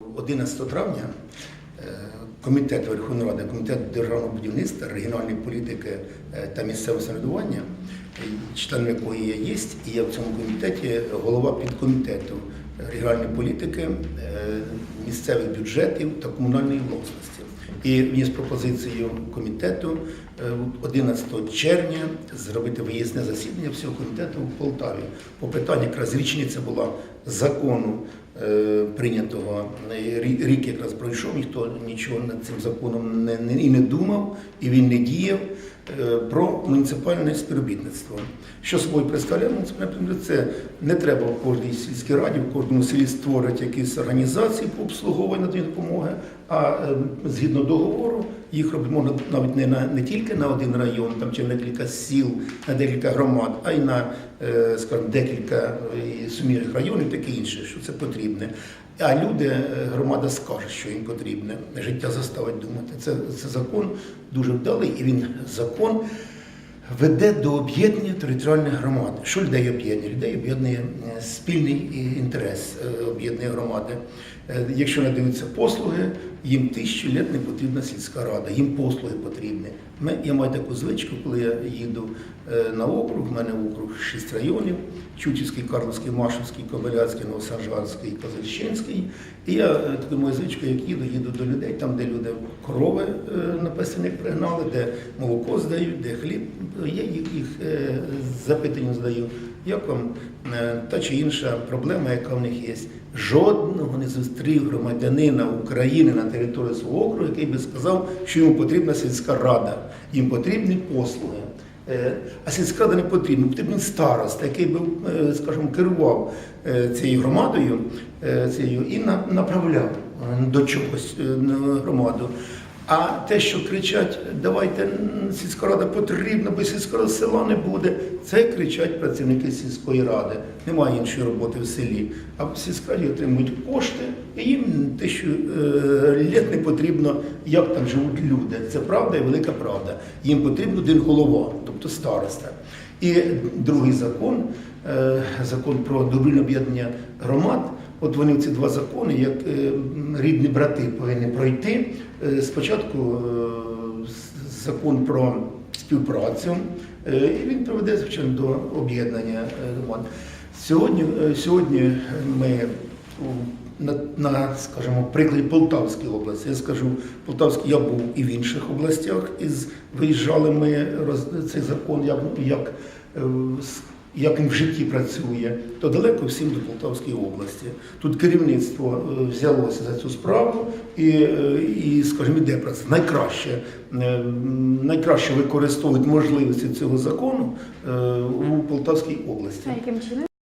11 травня е, Комітет Верховної Ради, Комітет державного будівництва, регіональної політики е, та місцевого самоврядування, е, членом якої я є, і я в цьому комітеті голова підкомітету регіональної політики, е, місцевих бюджетів та комунальної власності. І вніс пропозицію комітету е, 11 червня зробити виїзне засідання всього комітету в Полтаві. По питанню якраз річниця була закону е, прийнятого. Е, Рік якраз пройшов, ніхто нічого над цим законом не, не, і не думав, і він не діяв е, про муніципальне співробітництво. Що собою представляє муніципальне співробітництво? Це не треба в кожній сільській раді, в кожному селі створити якісь організації по обслуговуванню допомоги, а е, згідно договору їх робити можна навіть не, на, не тільки на один район там, чи на декілька сіл, на декілька громад, а й на е, скажімо, декілька сумірних районів, таке інше, що це потрібне. А люди, е, громада скаже, що їм потрібне. Життя заставить думати. Це, це закон дуже вдалий, і він закон веде до об'єднання територіальних громад. Що людей об'єднує? Людей об'єднує е, спільний інтерес е, об'єднує громади. Е, Якщо надаються послуги, їм тисячі літ не потрібна сільська рада, їм послуги потрібні. Ми, я маю таку звичку, коли я їду на округ, в мене округ шість районів: Чутівський, Карловський, Машівський, Кобиляцький, Новосанжарський, Козельщинський. І я таку мою звичку, як їду, їду до людей, там, де люди корови на пригнали, де молоко здають, де хліб. Я їх, е, запитання задаю, як вам е, та чи інша проблема, яка в них є. Жодного не зустрів громадянина України на території свого округу, який би сказав, що йому потрібна сільська рада, їм потрібні послуги. Е, А сільська рада не потрібна, потрібен староста, який би, скажімо, керував цією громадою цією і направляв до чогось громаду. А те, що кричать, давайте сільська рада потрібна, бо сільська рада села не буде. Це кричать працівники сільської ради. Немає іншої роботи в селі. А в сільській отримують кошти, і їм тисячу е, літ не потрібно, як там живуть люди. Це правда і велика правда. Їм потрібен один голова, тобто староста. І другий закон, е, закон про добровільне об'єднання громад. От вони ці два закони, як е, рідні брати, повинні пройти. Е, Спочатку е, закон про співпрацю, і він приведе звичайно до об'єднання громад. Сьогодні, сьогодні ми на, на, скажімо, прикладі Полтавської області, я скажу, Полтавський я був і в інших областях, із виїжджали ми роз, цей закон, як, як як він в житті працює, то далеко всім до Полтавської області. Тут керівництво е, взялося за цю справу і, е, і скажімо, іде праця. Найкраще, е, найкраще використовують можливості цього закону у Полтавській області. А яким чином?